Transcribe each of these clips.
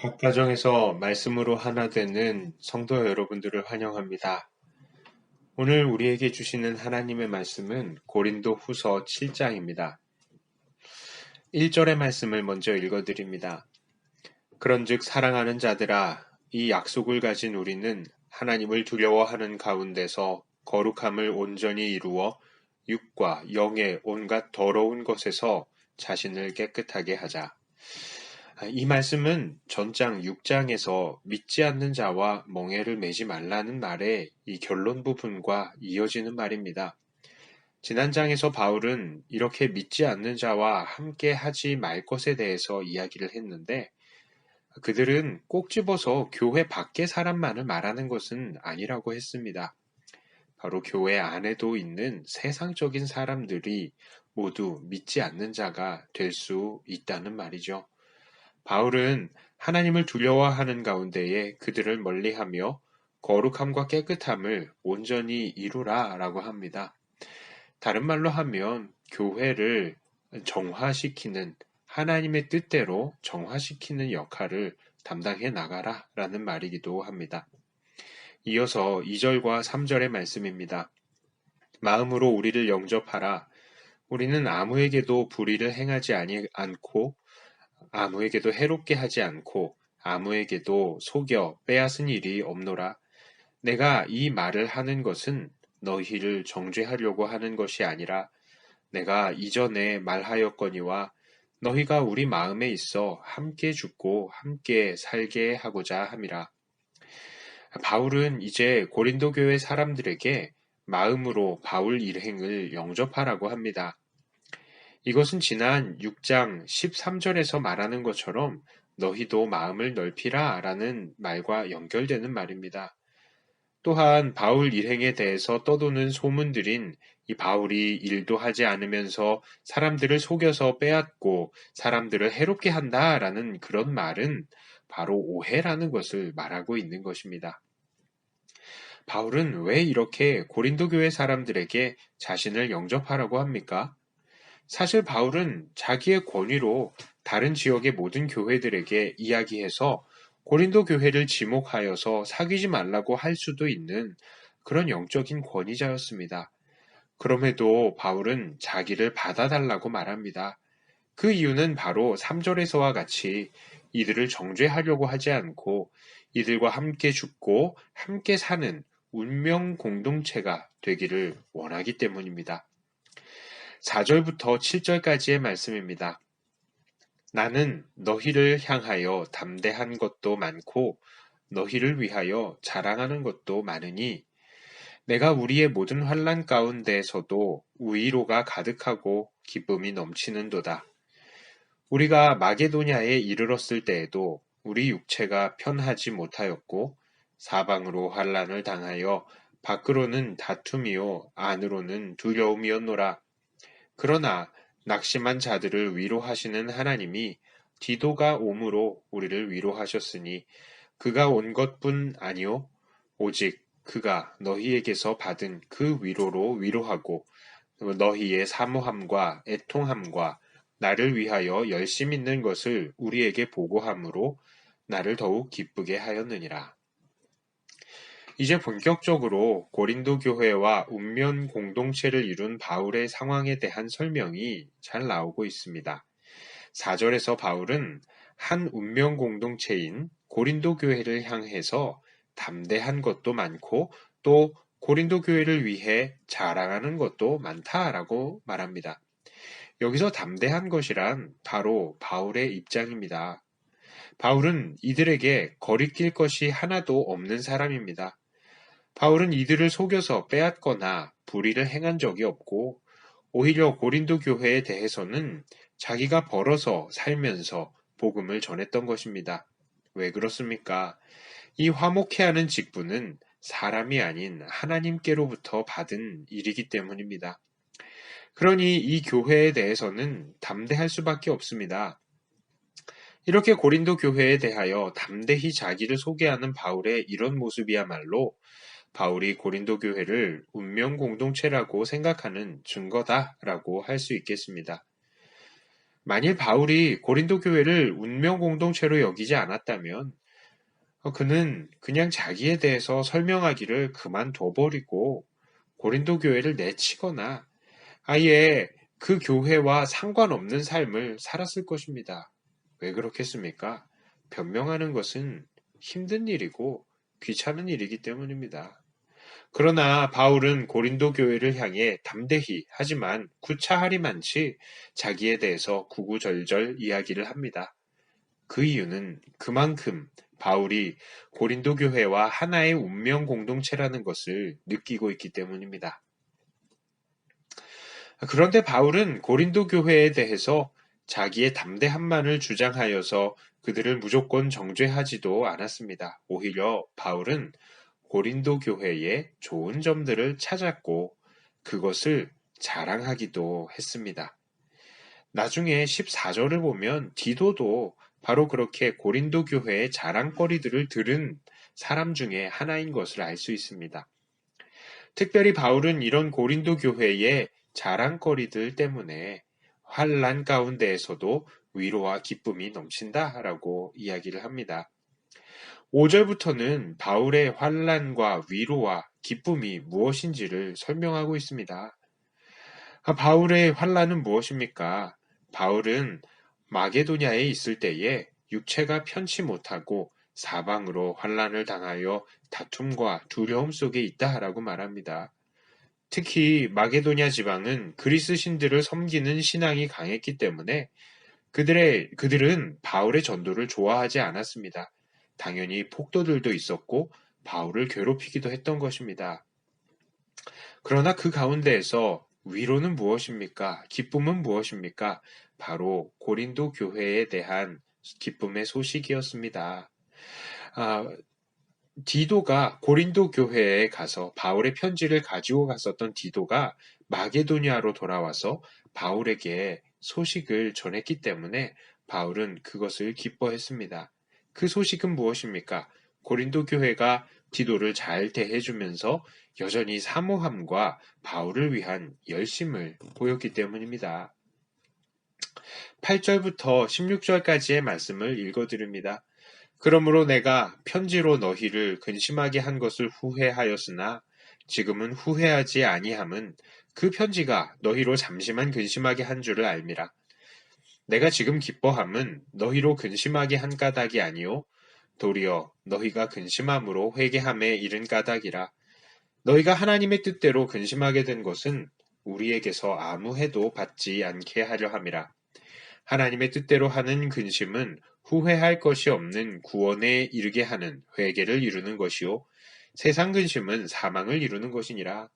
각 가정에서 말씀으로 하나 되는 성도 여러분들을 환영합니다. 오늘 우리에게 주시는 하나님의 말씀은 고린도 후서 7장입니다. 1절의 말씀을 먼저 읽어드립니다. 그런즉 사랑하는 자들아, 이 약속을 가진 우리는 하나님을 두려워하는 가운데서 거룩함을 온전히 이루어 육과 영의 온갖 더러운 것에서 자신을 깨끗하게 하자. 아, 이 말씀은 전장 6장에서 믿지 않는 자와 멍해를 매지 말라는 말의 이 결론 부분과 이어지는 말입니다. 지난 장에서 바울은 이렇게 믿지 않는 자와 함께 하지 말 것에 대해서 이야기를 했는데 그들은 꼭 집어서 교회 밖의 사람만을 말하는 것은 아니라고 했습니다. 바로 교회 안에도 있는 세상적인 사람들이 모두 믿지 않는 자가 될 수 있다는 말이죠. 바울은 하나님을 두려워하는 가운데에 그들을 멀리하며 거룩함과 깨끗함을 온전히 이루라 라고 합니다. 다른 말로 하면 교회를 정화시키는 하나님의 뜻대로 정화시키는 역할을 담당해 나가라 라는 말이기도 합니다. 이어서 2절과 3절의 말씀입니다. 마음으로 우리를 영접하라. 우리는 아무에게도 불의를 행하지 않고 아무에게도 해롭게 하지 않고 아무에게도 속여 빼앗은 일이 없노라. 내가 이 말을 하는 것은 너희를 정죄하려고 하는 것이 아니라 내가 이전에 말하였거니와 너희가 우리 마음에 있어 함께 죽고 함께 살게 하고자 함이라. 바울은 이제 고린도 교회 사람들에게 마음으로 바울 일행을 영접하라고 합니다. 이것은 지난 6장 13절에서 말하는 것처럼 너희도 마음을 넓히라 라는 말과 연결되는 말입니다. 또한 바울 일행에 대해서 떠도는 소문들인 이 바울이 일도 하지 않으면서 사람들을 속여서 빼앗고 사람들을 해롭게 한다 라는 그런 말은 바로 오해라는 것을 말하고 있는 것입니다. 바울은 왜 이렇게 고린도 교회 사람들에게 자신을 영접하라고 합니까? 사실 바울은 자기의 권위로 다른 지역의 모든 교회들에게 이야기해서 고린도 교회를 지목하여서 사귀지 말라고 할 수도 있는 그런 영적인 권위자였습니다. 그럼에도 바울은 자기를 받아달라고 말합니다. 그 이유는 바로 3절에서와 같이 이들을 정죄하려고 하지 않고 이들과 함께 죽고 함께 사는 운명 공동체가 되기를 원하기 때문입니다. 4절부터 7절까지의 말씀입니다. 나는 너희를 향하여 담대한 것도 많고 너희를 위하여 자랑하는 것도 많으니 내가 우리의 모든 환란 가운데서도 우위로가 가득하고 기쁨이 넘치는도다. 우리가 마게도냐에 이르렀을 때에도 우리 육체가 편하지 못하였고 사방으로 환란을 당하여 밖으로는 다툼이요 안으로는 두려움이었노라. 그러나 낙심한 자들을 위로하시는 하나님이 디도가 옴으로 우리를 위로하셨으니 그가 온 것뿐 아니요 오직 그가 너희에게서 받은 그 위로로 위로하고 너희의 사모함과 애통함과 나를 위하여 열심 있는 것을 우리에게 보고함으로 나를 더욱 기쁘게 하였느니라. 이제 본격적으로 고린도 교회와 운면 공동체를 이룬 바울의 상황에 대한 설명이 잘 나오고 있습니다. 4절에서 바울은 한 운명 공동체인 고린도 교회를 향해서 담대한 것도 많고 또 고린도 교회를 위해 자랑하는 것도 많다라고 말합니다. 여기서 담대한 것이란 바로 바울의 입장입니다. 바울은 이들에게 거리낄 것이 하나도 없는 사람입니다. 바울은 이들을 속여서 빼앗거나 불의를 행한 적이 없고 오히려 고린도 교회에 대해서는 자기가 벌어서 살면서 복음을 전했던 것입니다. 왜 그렇습니까? 이 화목해 하는 직분은 사람이 아닌 하나님께로부터 받은 일이기 때문입니다. 그러니 이 교회에 대해서는 담대할 수밖에 없습니다. 이렇게 고린도 교회에 대하여 담대히 자기를 소개하는 바울의 이런 모습이야말로 바울이 고린도 교회를 운명 공동체라고 생각하는 증거다라고 할 수 있겠습니다. 만일 바울이 고린도 교회를 운명 공동체로 여기지 않았다면 어, 그는 그냥 자기에 대해서 설명하기를 그만둬버리고 고린도 교회를 내치거나 아예 그 교회와 상관없는 삶을 살았을 것입니다. 왜 그렇겠습니까? 변명하는 것은 힘든 일이고 귀찮은 일이기 때문입니다. 그러나 바울은 고린도 교회를 향해 담대히 하지만 구차하리만치 자기에 대해서 구구절절 이야기를 합니다. 그 이유는 그만큼 바울이 고린도 교회와 하나의 운명 공동체라는 것을 느끼고 있기 때문입니다. 그런데 바울은 고린도 교회에 대해서 자기의 담대함만을 주장하여서 그들을 무조건 정죄하지도 않았습니다. 오히려 바울은 고린도 교회의 좋은 점들을 찾았고 그것을 자랑하기도 했습니다. 나중에 14절을 보면 디도도 바로 그렇게 고린도 교회의 자랑거리들을 들은 사람 중에 하나인 것을 알 수 있습니다. 특별히 바울은 이런 고린도 교회의 자랑거리들 때문에 환란 가운데에서도 위로와 기쁨이 넘친다라고 이야기를 합니다. 5절부터는 바울의 환란과 위로와 기쁨이 무엇인지를 설명하고 있습니다. 아, 바울의 환란은 무엇입니까? 바울은 마게도냐에 있을 때에 육체가 편치 못하고 사방으로 환란을 당하여 다툼과 두려움 속에 있다라고 말합니다. 특히 마게도냐 지방은 그리스 신들을 섬기는 신앙이 강했기 때문에 그들의 그들은 바울의 전도를 좋아하지 않았습니다. 당연히 폭도들도 있었고 바울을 괴롭히기도 했던 것입니다. 그러나 그 가운데에서 위로는 무엇입니까? 기쁨은 무엇입니까? 바로 고린도 교회에 대한 기쁨의 소식이었습니다. 아, 디도가 고린도 교회에 가서 바울의 편지를 가지고 갔었던 디도가 마게도니아로 돌아와서 바울에게 소식을 전했기 때문에 바울은 그것을 기뻐했습니다. 그 소식은 무엇입니까? 고린도 교회가 디도를 잘 대해주면서 여전히 사모함과 바울을 위한 열심을 보였기 때문입니다. 8절부터 16절까지의 말씀을 읽어드립니다. 그러므로 내가 편지로 너희를 근심하게 한 것을 후회하였으나 지금은 후회하지 아니함은 그 편지가 너희로 잠시만 근심하게 한 줄을 알미라. 내가 지금 기뻐함은 너희로 근심하게 한 까닭이 아니요 도리어 너희가 근심함으로 회개함에 이른 까닭이라. 너희가 하나님의 뜻대로 근심하게 된 것은 우리에게서 아무 해도 받지 않게 하려 함이라. 하나님의 뜻대로 하는 근심은 후회할 것이 없는 구원에 이르게 하는 회개를 이루는 것이요. 세상 근심은 사망을 이루는 것이니라.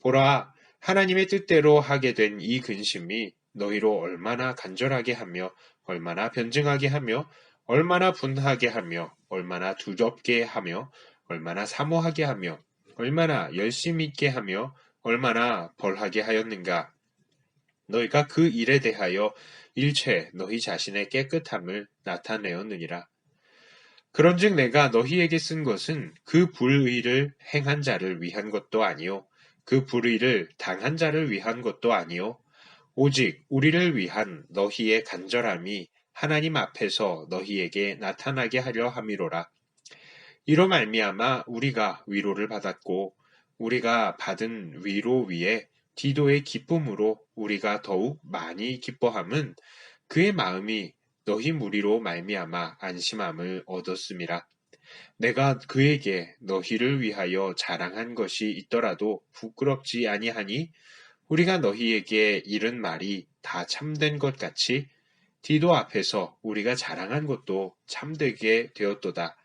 보라, 하나님의 뜻대로 하게 된 이 근심이 너희로 얼마나 간절하게 하며 얼마나 변증하게 하며 얼마나 분하게 하며 얼마나 두렵게 하며 얼마나 사모하게 하며 얼마나 열심 있게 하며 얼마나 벌하게 하였는가. 너희가 그 일에 대하여 일체 너희 자신의 깨끗함을 나타내었느니라. 그런즉 내가 너희에게 쓴 것은 그 불의를 행한 자를 위한 것도 아니요 그 불의를 당한 자를 위한 것도 아니요 오직 우리를 위한 너희의 간절함이 하나님 앞에서 너희에게 나타나게 하려 함이로라. 이로 말미암아 우리가 위로를 받았고 우리가 받은 위로 위에 디도의 기쁨으로 우리가 더욱 많이 기뻐함은 그의 마음이 너희 무리로 말미암아 안심함을 얻었음이라. 내가 그에게 너희를 위하여 자랑한 것이 있더라도 부끄럽지 아니하니 우리가 너희에게 이른 말이 다 참된 것 같이 디도 앞에서 우리가 자랑한 것도 참되게 되었도다.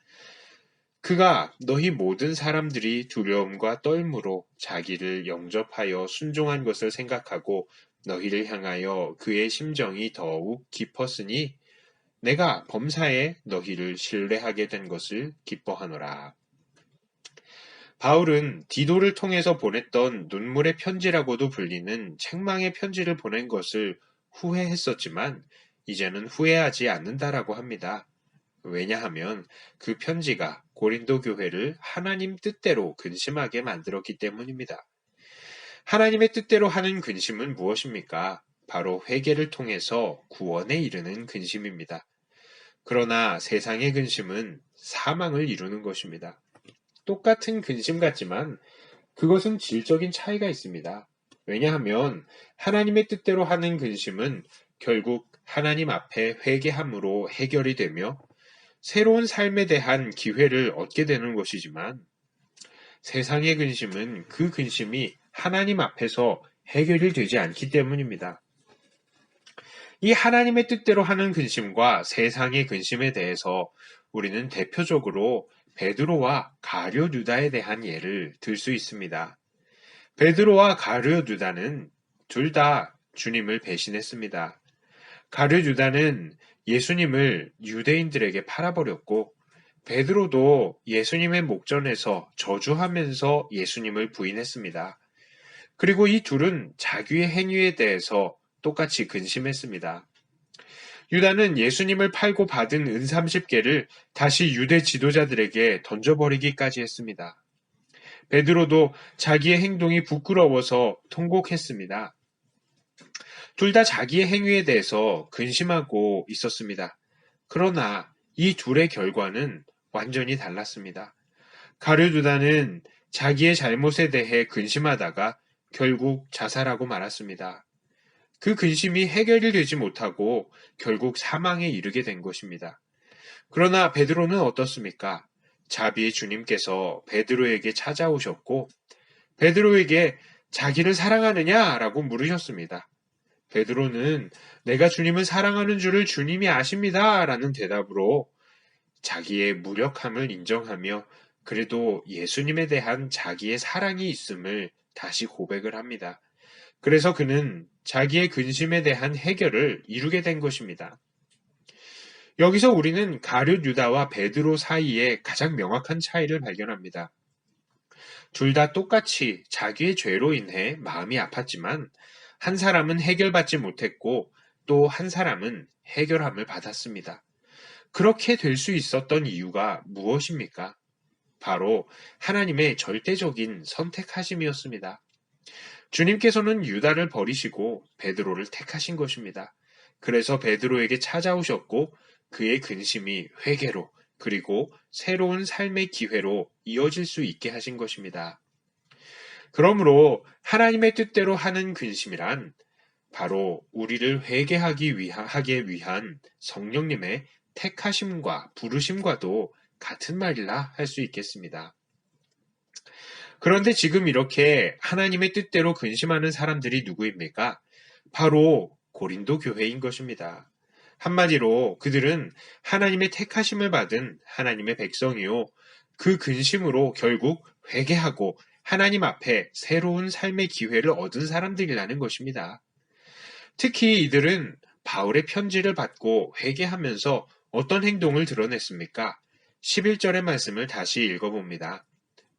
그가 너희 모든 사람들이 두려움과 떨므로 자기를 영접하여 순종한 것을 생각하고 너희를 향하여 그의 심정이 더욱 깊었으니 내가 범사에 너희를 신뢰하게 된 것을 기뻐하노라. 바울은 디도를 통해서 보냈던 눈물의 편지라고도 불리는 책망의 편지를 보낸 것을 후회했었지만 이제는 후회하지 않는다라고 합니다. 왜냐하면 그 편지가 고린도 교회를 하나님 뜻대로 근심하게 만들었기 때문입니다. 하나님의 뜻대로 하는 근심은 무엇입니까? 바로 회개를 통해서 구원에 이르는 근심입니다. 그러나 세상의 근심은 사망을 이루는 것입니다. 똑같은 근심 같지만 그것은 질적인 차이가 있습니다. 왜냐하면 하나님의 뜻대로 하는 근심은 결국 하나님 앞에 회개함으로 해결이 되며 새로운 삶에 대한 기회를 얻게 되는 것이지만 세상의 근심은 그 근심이 하나님 앞에서 해결이 되지 않기 때문입니다. 이 하나님의 뜻대로 하는 근심과 세상의 근심에 대해서 우리는 대표적으로 베드로와 가룟 유다에 대한 예를 들 수 있습니다. 베드로와 가룟 유다는 둘 다 주님을 배신했습니다. 가룟 유다는 예수님을 유대인들에게 팔아버렸고 베드로도 예수님의 목전에서 저주하면서 예수님을 부인했습니다. 그리고 이 둘은 자기의 행위에 대해서 똑같이 근심했습니다. 유다는 예수님을 팔고 받은 은 30개를 다시 유대 지도자들에게 던져버리기까지 했습니다. 베드로도 자기의 행동이 부끄러워서 통곡했습니다. 둘 다 자기의 행위에 대해서 근심하고 있었습니다. 그러나 이 둘의 결과는 완전히 달랐습니다. 가룟유다는 자기의 잘못에 대해 근심하다가 결국 자살하고 말았습니다. 그 근심이 해결이 되지 못하고 결국 사망에 이르게 된 것입니다. 그러나 베드로는 어떻습니까? 자비의 주님께서 베드로에게 찾아오셨고 베드로에게 자기를 사랑하느냐라고 물으셨습니다. 베드로는 내가 주님을 사랑하는 줄을 주님이 아십니다. 라는 대답으로 자기의 무력함을 인정하며 그래도 예수님에 대한 자기의 사랑이 있음을 다시 고백을 합니다. 그래서 그는 자기의 근심에 대한 해결을 이루게 된 것입니다. 여기서 우리는 가룟 유다와 베드로 사이에 가장 명확한 차이를 발견합니다. 둘 다 똑같이 자기의 죄로 인해 마음이 아팠지만 한 사람은 해결받지 못했고 또 한 사람은 해결함을 받았습니다. 그렇게 될 수 있었던 이유가 무엇입니까? 바로 하나님의 절대적인 선택하심이었습니다. 주님께서는 유다를 버리시고 베드로를 택하신 것입니다. 그래서 베드로에게 찾아오셨고 그의 근심이 회개로 그리고 새로운 삶의 기회로 이어질 수 있게 하신 것입니다. 그러므로 하나님의 뜻대로 하는 근심이란 바로 우리를 회개하기 위하, 하기 위한 성령님의 택하심과 부르심과도 같은 말이라 할 수 있겠습니다. 그런데 지금 이렇게 하나님의 뜻대로 근심하는 사람들이 누구입니까? 바로 고린도 교회인 것입니다. 한마디로 그들은 하나님의 택하심을 받은 하나님의 백성이요. 그 근심으로 결국 회개하고 하나님 앞에 새로운 삶의 기회를 얻은 사람들이라는 것입니다. 특히 이들은 바울의 편지를 받고 회개하면서 어떤 행동을 드러냈습니까? 11절의 말씀을 다시 읽어봅니다.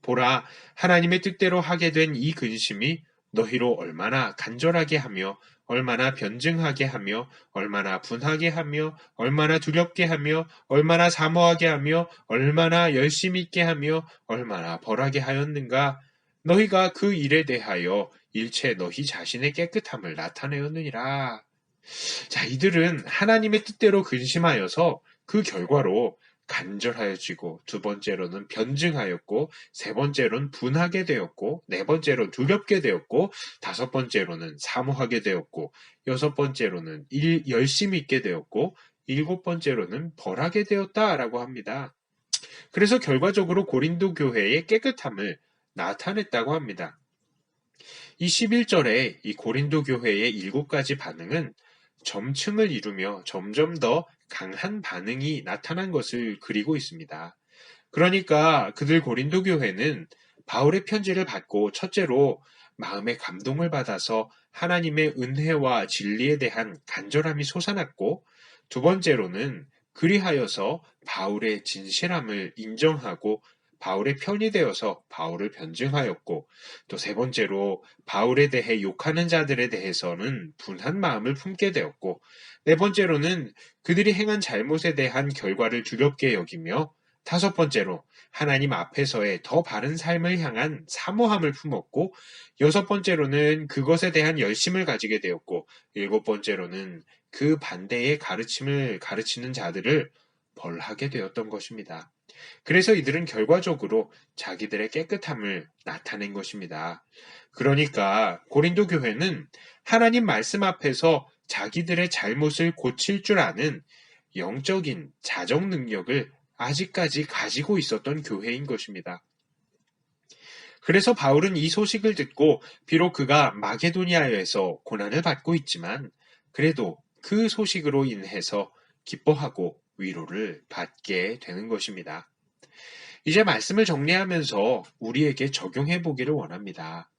보라, 하나님의 뜻대로 하게 된 이 근심이 너희로 얼마나 간절하게 하며 얼마나 변증하게 하며 얼마나 분하게 하며 얼마나 두렵게 하며 얼마나 사모하게 하며 얼마나 열심히 있게 하며 얼마나 벌하게 하였는가 너희가 그 일에 대하여 일체 너희 자신의 깨끗함을 나타내었느니라. 자, 이들은 하나님의 뜻대로 근심하여서 그 결과로 간절하여지고 두 번째로는 변증하였고 세 번째로는 분하게 되었고 네 번째로 두렵게 되었고 다섯 번째로는 사모하게 되었고 여섯 번째로는 일, 열심히 있게 되었고 일곱 번째로는 벌하게 되었다라고 합니다. 그래서 결과적으로 고린도 교회의 깨끗함을 나타냈다고 합니다. 이 11절에 이 고린도 교회의 일곱 가지 반응은 점층을 이루며 점점 더 강한 반응이 나타난 것을 그리고 있습니다. 그러니까 그들 고린도 교회는 바울의 편지를 받고 첫째로 마음의 감동을 받아서 하나님의 은혜와 진리에 대한 간절함이 솟아났고 두 번째로는 그리하여서 바울의 진실함을 인정하고 바울의 편이 되어서 바울을 변증하였고 또 세 번째로 바울에 대해 욕하는 자들에 대해서는 분한 마음을 품게 되었고 네 번째로는 그들이 행한 잘못에 대한 결과를 두렵게 여기며 다섯 번째로 하나님 앞에서의 더 바른 삶을 향한 사모함을 품었고, 여섯 번째로는 그것에 대한 열심을 가지게 되었고, 일곱 번째로는 그 반대의 가르침을 가르치는 자들을 벌하게 되었던 것입니다. 그래서 이들은 결과적으로 자기들의 깨끗함을 나타낸 것입니다. 그러니까 고린도 교회는 하나님 말씀 앞에서 자기들의 잘못을 고칠 줄 아는 영적인 자정 능력을 아직까지 가지고 있었던 교회인 것입니다. 그래서 바울은 이 소식을 듣고 비록 그가 마게도니아에서 고난을 받고 있지만 그래도 그 소식으로 인해서 기뻐하고 위로를 받게 되는 것입니다. 이제 말씀을 정리하면서 우리에게 적용해 보기를 원합니다.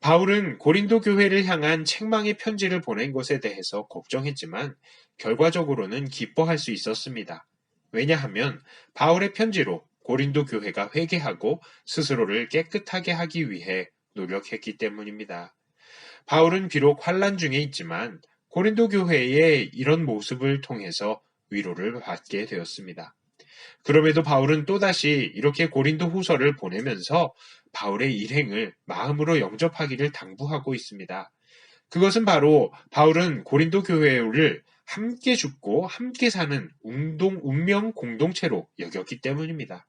바울은 고린도 교회를 향한 책망의 편지를 보낸 것에 대해서 걱정했지만 결과적으로는 기뻐할 수 있었습니다. 왜냐하면 바울의 편지로 고린도 교회가 회개하고 스스로를 깨끗하게 하기 위해 노력했기 때문입니다. 바울은 비록 환란 중에 있지만 고린도 교회의 이런 모습을 통해서 위로를 받게 되었습니다. 그럼에도 바울은 또다시 이렇게 고린도 후서를 보내면서 바울의 일행을 마음으로 영접하기를 당부하고 있습니다. 그것은 바로 바울은 고린도 교회를 함께 죽고 함께 사는 운동, 운명 공동체로 여겼기 때문입니다.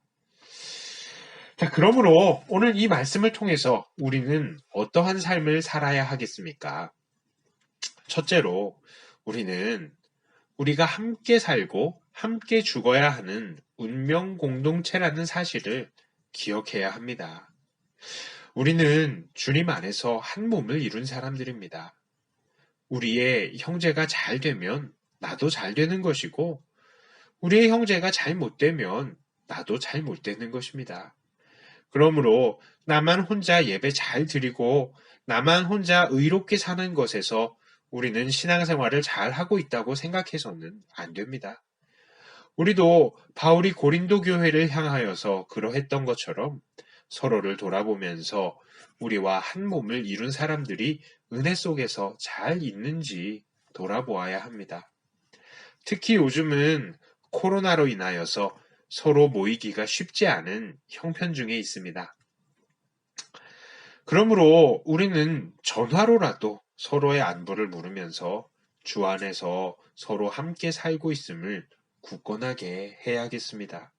자, 그러므로 오늘 이 말씀을 통해서 우리는 어떠한 삶을 살아야 하겠습니까? 첫째로 우리는 우리가 함께 살고 함께 죽어야 하는 운명 공동체라는 사실을 기억해야 합니다. 우리는 주님 안에서 한 몸을 이룬 사람들입니다. 우리의 형제가 잘 되면 나도 잘 되는 것이고, 우리의 형제가 잘 못 되면 나도 잘 못 되는 것입니다. 그러므로 나만 혼자 예배 잘 드리고, 나만 혼자 의롭게 사는 것에서 우리는 신앙생활을 잘 하고 있다고 생각해서는 안 됩니다. 우리도 바울이 고린도 교회를 향하여서 그러했던 것처럼 서로를 돌아보면서 우리와 한 몸을 이룬 사람들이 은혜 속에서 잘 있는지 돌아보아야 합니다. 특히 요즘은 코로나로 인하여서 서로 모이기가 쉽지 않은 형편 중에 있습니다. 그러므로 우리는 전화로라도 서로의 안부를 물으면서 주 안에서 서로 함께 살고 있음을 굳건하게 해야겠습니다.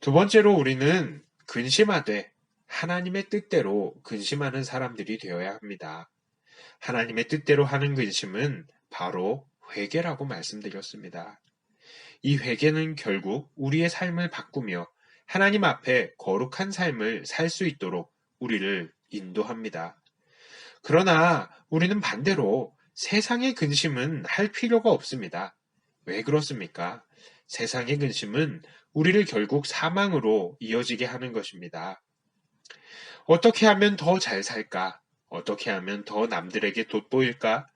두 번째로 우리는 근심하되 하나님의 뜻대로 근심하는 사람들이 되어야 합니다. 하나님의 뜻대로 하는 근심은 바로 회개라고 말씀드렸습니다. 이 회개는 결국 우리의 삶을 바꾸며 하나님 앞에 거룩한 삶을 살 수 있도록 우리를 인도합니다. 그러나 우리는 반대로 세상의 근심은 할 필요가 없습니다. 왜 그렇습니까? 세상의 근심은 우리를 결국 사망으로 이어지게 하는 것입니다. 어떻게 하면 더 잘 살까? 어떻게 하면 더 남들에게 돋보일까?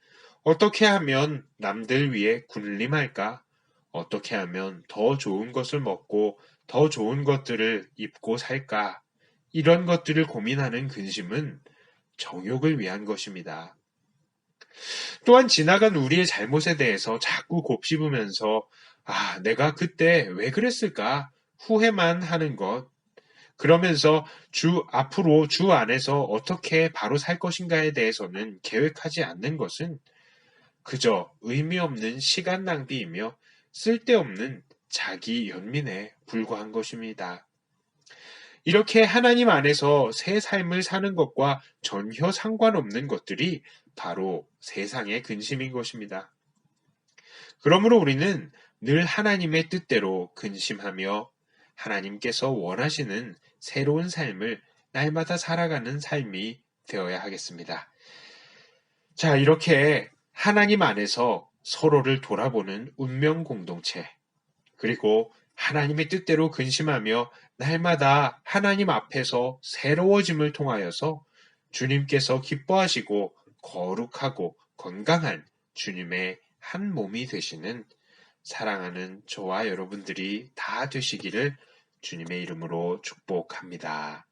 어떻게 하면 남들 위해 군림할까? 어떻게 하면 더 좋은 것을 먹고 더 좋은 것들을 입고 살까? 이런 것들을 고민하는 근심은 정욕을 위한 것입니다. 또한 지나간 우리의 잘못에 대해서 자꾸 곱씹으면서 아, 내가 그때 왜 그랬을까? 후회만 하는 것. 그러면서 주 앞으로 주 안에서 어떻게 바로 살 것인가에 대해서는 계획하지 않는 것은 그저 의미 없는 시간 낭비이며 쓸데없는 자기 연민에 불과한 것입니다. 이렇게 하나님 안에서 새 삶을 사는 것과 전혀 상관없는 것들이 바로 세상의 근심인 것입니다. 그러므로 우리는 늘 하나님의 뜻대로 근심하며 하나님께서 원하시는 새로운 삶을 날마다 살아가는 삶이 되어야 하겠습니다. 자, 이렇게 하나님 안에서 서로를 돌아보는 운명 공동체, 그리고 하나님의 뜻대로 근심하며 날마다 하나님 앞에서 새로워짐을 통하여서 주님께서 기뻐하시고 거룩하고 건강한 주님의 한 몸이 되시는 사랑하는 저와 여러분들이 다 되시기를 주님의 이름으로 축복합니다.